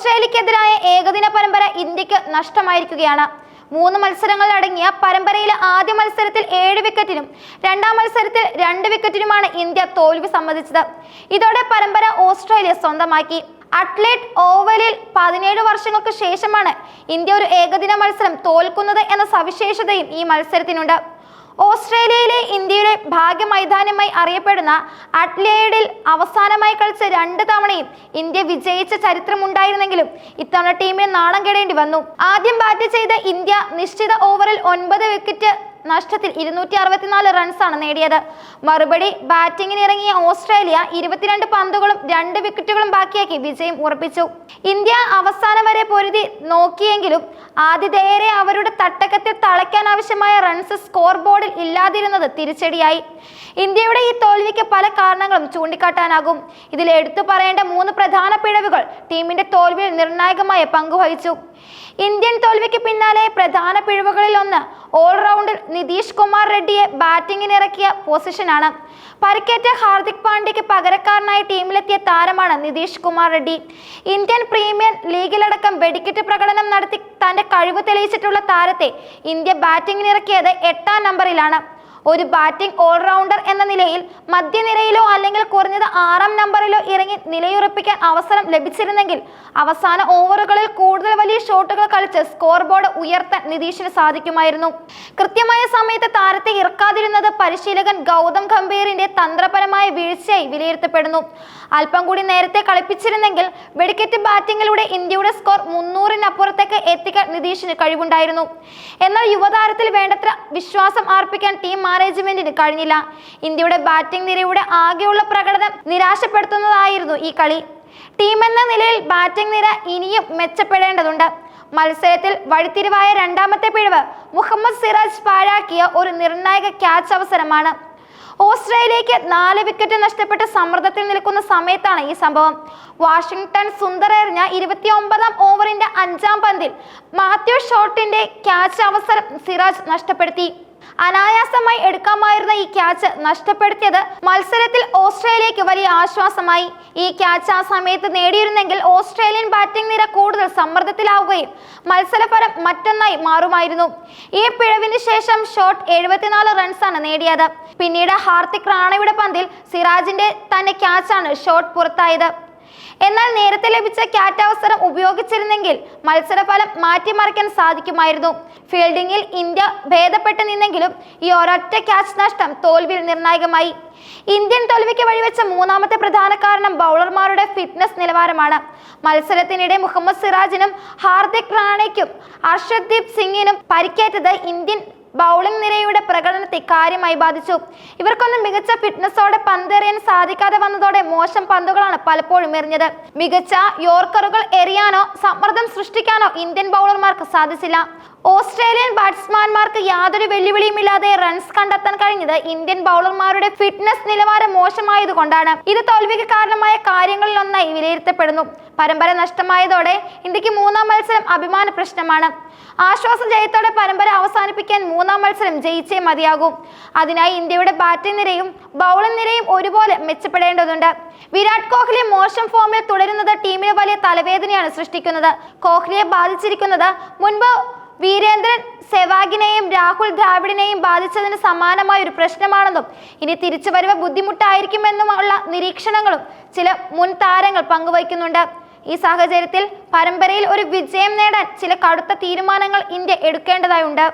ഓസ്ട്രേലിയക്കെതിരായ ഏകദിന പരമ്പര ഇന്ത്യയ്ക്ക് നഷ്ടമായിരിക്കുകയാണ്. മൂന്ന് മത്സരങ്ങൾ അടങ്ങിയ പരമ്പരയിലെ ആദ്യ മത്സരത്തിൽ ഏഴ് വിക്കറ്റിനും രണ്ടാം മത്സരത്തിൽ രണ്ട് വിക്കറ്റിനുമാണ് ഇന്ത്യ തോൽവി സമ്മതിച്ചത്. ഇതോടെ പരമ്പര ഓസ്ട്രേലിയ സ്വന്തമാക്കി. അത്ലറ്റ് ഓവലിൽ പതിനേഴ് വർഷങ്ങൾക്ക് ശേഷമാണ് ഇന്ത്യ ഒരു ഏകദിന മത്സരം തോൽക്കുന്നത് എന്ന സവിശേഷതയും ഈ മത്സരത്തിനുണ്ട്. ഓസ്ട്രേലിയയിലെ ഇന്ത്യയുടെ ഭാഗ്യ മൈതാനമായി അറിയപ്പെടുന്ന അഡ്ലേഡിൽ അവസാനമായി കളിച്ച രണ്ട് തവണയും ഇന്ത്യ വിജയിച്ച ചരിത്രമുണ്ടായിരുന്നെങ്കിലും ഇത്തവണ ടീമിന് നാണം കെടേണ്ടി വന്നു. ആദ്യം ബാറ്റ് ചെയ്ത ഇന്ത്യ നിശ്ചിത ഓവറിൽ ഒൻപത് വിക്കറ്റ് നഷ്ടത്തിൽ ഇരുന്നൂറ്റി അറുപത്തിനാല് റൺസാണ് നേടിയത്. മറുപടി ബാറ്റിംഗിന് ഇറങ്ങിയ ഓസ്ട്രേലിയ ഇരുപത്തിരണ്ട് പന്തുകളും രണ്ട് വിക്കറ്റുകളും ബാക്കിയാക്കി വിജയം ഉറപ്പിച്ചു. ഇന്ത്യ അവസാനം വരെ പൊരുതി നോക്കിയെങ്കിലും ആതിഥേയരെ അവരുടെ തട്ടക്കത്തിൽ തളയ്ക്കാൻ ആവശ്യമായ റൺസ് സ്കോർ ബോർഡിൽ ഇല്ലാതിരുന്നത് തിരിച്ചടിയായി. ഇന്ത്യയുടെ ഈ തോൽവിക്ക് പല കാരണങ്ങളും ചൂണ്ടിക്കാട്ടാനാകും. ഇതിൽ എടുത്തു പറയേണ്ട മൂന്ന് പ്രധാന പിഴവുകൾ ടീമിന്റെ തോൽവിയിൽ നിർണായകമായ പങ്കുവഹിച്ചു ഇന്ത്യൻ തോൽവിക്ക് പിന്നാലെ പ്രധാന പിഴവുകളിൽ ഒന്ന് ഓൾറൗണ്ടർ നിതീഷ് കുമാർ റെഡ്ഡിയെ ബാറ്റിംഗിന് ഇറക്കിയ പൊസിഷനാണ് പരിക്കേറ്റ ഹാർദിക് പാണ്ഡ്യയ്ക്ക് പകരക്കാരനായി ടീമിലെത്തിയ താരമാണ് നിതീഷ് കുമാർ റെഡ്ഡി. ഇന്ത്യൻ പ്രീമിയർ ലീഗിലടക്കം വെടിക്കെട്ട് പ്രകടനം നടത്തി തന്റെ കഴിവ് തെളിയിച്ചിട്ടുള്ള താരത്തെ ഇന്ത്യ ബാറ്റിംഗിനിറക്കിയത് എട്ടാം നമ്പറിലാണ് ഒരു ബാറ്റിംഗ് ഓൾറൗണ്ടർ എന്ന നിലയിൽ മധ്യനിരയിലോ അല്ലെങ്കിൽ കുറഞ്ഞത് ആറാം നമ്പറിലോ ഇറങ്ങി നിലയുറപ്പിക്കാൻ അവസരം ലഭിച്ചിരുന്നെങ്കിൽ അവസാന ഓവറുകളിൽ കൂടുതൽ വലിയ ഷോട്ടുകൾ കളിച്ച് സ്കോർ ബോർഡ് ഉയർത്താൻ നിതീഷിന് സാധിക്കുമായിരുന്നു. കൃത്യമായ സമയത്ത് താരത്തെ ഇറക്കാതിരുന്നത് പരിശീലകൻ ഗൗതം ഗംഭീറിന്റെ തന്ത്രപരമായ വീഴ്ചയായി വിലയിരുത്തപ്പെടുന്നു. അല്പം കൂടി നേരത്തെ കളിപ്പിച്ചിരുന്നെങ്കിൽ വെടിക്കെറ്റ് ബാറ്റിംഗിലൂടെ ഇന്ത്യയുടെ സ്കോർ മുന്നൂറിനപ്പുറത്തേക്ക് എത്തിക്കാൻ നിതീഷിന് കഴിവുണ്ടായിരുന്നു. എന്നാൽ യുവതാരത്തിൽ വേണ്ടത്ര വിശ്വാസം ആർപ്പിക്കാൻ ടീം മാനേജ്മെന്റിന് കഴിഞ്ഞില്ല. ഇന്ത്യയുടെ ബാറ്റിംഗ് നിരയുടെ ആകെയുള്ള പ്രകടനം നിരാശപ്പെടുത്തുന്നതായിരുന്നു ഈ കളി. ടീം എന്ന നിലയിൽ ബാറ്റിംഗ് നിര ഇനിയും മെച്ചപ്പെടേണ്ടതുണ്ട്. മത്സരത്തിൽ വഴിത്തിരിവായ രണ്ടാമത്തെ പിഴവ് മുഹമ്മദ് സിറാജ് പാഴാക്കിയ ഒരു നിർണായക ക്യാച്ച് അവസരമാണ്. ഓസ്ട്രേലിയക്ക് നാല് വിക്കറ്റ് നഷ്ടപ്പെട്ട് സമ്മർദ്ദത്തിൽ നിൽക്കുന്ന സമയത്താണ് ഈ സംഭവം. വാഷിംഗ്ടൺ സുന്ദർ എറിഞ്ഞ ഇരുപത്തി ഒമ്പതാം ഓവറിന്റെ അഞ്ചാം പന്തിൽ മാത്യു ഷോട്ടിന്റെ ക്യാച്ച് അവസരം സിറാജ് നഷ്ടപ്പെടുത്തി. അനായാസമായി എടുക്കാമായിരുന്ന ഈ ക്യാച്ച് നഷ്ടപ്പെടുത്തിയത് മത്സരത്തിൽ ഓസ്ട്രേലിയക്ക് വലിയ ആശ്വാസമായി. ഈ ക്യാച്ച് ആ സമയത്ത് നേടിയിരുന്നെങ്കിൽ ഓസ്ട്രേലിയൻ ബാറ്റിംഗ് നിര കൂടുതൽ സമ്മർദ്ദത്തിലാവുകയും മത്സരഫലം മറ്റൊന്നായി മാറുമായിരുന്നു. ഈ പിഴവിന് ശേഷം ഷോട്ട് എഴുപത്തിനാല് റൺസാണ് നേടിയത്. പിന്നീട് ഹാർദിക് റാണയുടെ പന്തിൽ സിറാജിന്റെ തന്നെ ക്യാച്ചാണ് ഷോട്ട് പുറത്തായത്. എന്നാൽ നേരത്തെ ലഭിച്ച ക്യാറ്റ് അവസരം ഉപയോഗിച്ചിരുന്നെങ്കിൽ മത്സരഫലം മാറ്റിമറിക്കാൻ സാധിക്കുമായിരുന്നു. ഫീൽഡിംഗിൽ ഇന്ത്യ ഭേദപ്പെട്ട് നിന്നെങ്കിലും ഈ ഒരൊറ്റ ക്യാച്ച് നഷ്ടം തോൽവിയിൽ നിർണായകമായി. ഇന്ത്യൻ തോൽവിക്ക് വഴിവെച്ച മൂന്നാമത്തെ പ്രധാന കാരണം ബൗളർമാരുടെ ഫിറ്റ്നസ് നിലവാരമാണ്. മത്സരത്തിനിടെ മുഹമ്മദ് സിറാജിനും ഹാർദിക് റാണയ്ക്കും അർഷദ്ദീപ് സിംഗിനും പരിക്കേറ്റത് ഇന്ത്യൻ ബൗളിംഗ് നിരയുടെ പ്രകടനത്തെ കാര്യമായി ബാധിച്ചു. ഇവർക്കൊന്നും മികച്ച ഫിറ്റ്നസോടെ പന്തെറിയാൻ സാധിക്കാതെ വന്നതോടെ മോശം പന്തുകളാണ് പലപ്പോഴും എറിഞ്ഞത്. മികച്ച യോർക്കറുകൾ എറിയാനോ സമ്മർദ്ദം സൃഷ്ടിക്കാനോ ഇന്ത്യൻ ബൗളർമാർക്ക് സാധിച്ചില്ല. ഓസ്ട്രേലിയൻ ബാറ്റ്സ്മാൻമാർക്ക് യാതൊരു വെല്ലുവിളിയുമില്ലാതെ റൺസ് കണ്ടെത്താൻ കഴിഞ്ഞത് ഇന്ത്യൻ ബൗളർമാരുടെ ഫിറ്റ്നസ് നിലവാരം മോശമായതുകൊണ്ടാണ്. ഇത് തോൽവിക്ക് കാരണമായ കാര്യങ്ങളിലൊന്നായി വിലയിരുത്തപ്പെടുന്നു. പരമ്പര നഷ്ടമായതോടെ ഇന്ത്യയ്ക്ക് മൂന്നാം മത്സരം അഭിമാന പ്രശ്നമാണ്. ആശ്വാസ ജയത്തോടെ പരമ്പര അവസാനിപ്പിക്കാൻ മൂന്നാം മത്സരം ജയിച്ചേ മതിയാകും. അതിനായി ഇന്ത്യയുടെ ബാറ്റിംഗ് നിരയും ബൗളിംഗ് നിരയും ഒരുപോലെ മെച്ചപ്പെടേണ്ടതുണ്ട്. വിരാട് കോഹ്ലി മോശം ഫോമിൽ തുടരുന്നത് ടീമിന് വലിയ തലവേദനയാണ് സൃഷ്ടിക്കുന്നത്. കോഹ്ലിയെ ബാധിച്ചിരിക്കുന്നത് മുൻപ് വീരേന്ദ്രൻ സെവാഗിനെയും രാഹുൽ ദ്രാവിഡിനെയും ബാധിച്ചതിന് സമാനമായ ഒരു പ്രശ്നമാണെന്നും ഇനി തിരിച്ചുവരവ് ബുദ്ധിമുട്ടായിരിക്കുമെന്നുമുള്ള നിരീക്ഷണങ്ങളും ചില മുൻ താരങ്ങൾ പങ്കുവയ്ക്കുന്നുണ്ട്. ഈ സാഹചര്യത്തിൽ പരമ്പരയിൽ ഒരു വിജയം നേടാൻ ചില കടുത്ത തീരുമാനങ്ങൾ ഇന്ത്യ എടുക്കേണ്ടതായുണ്ട്.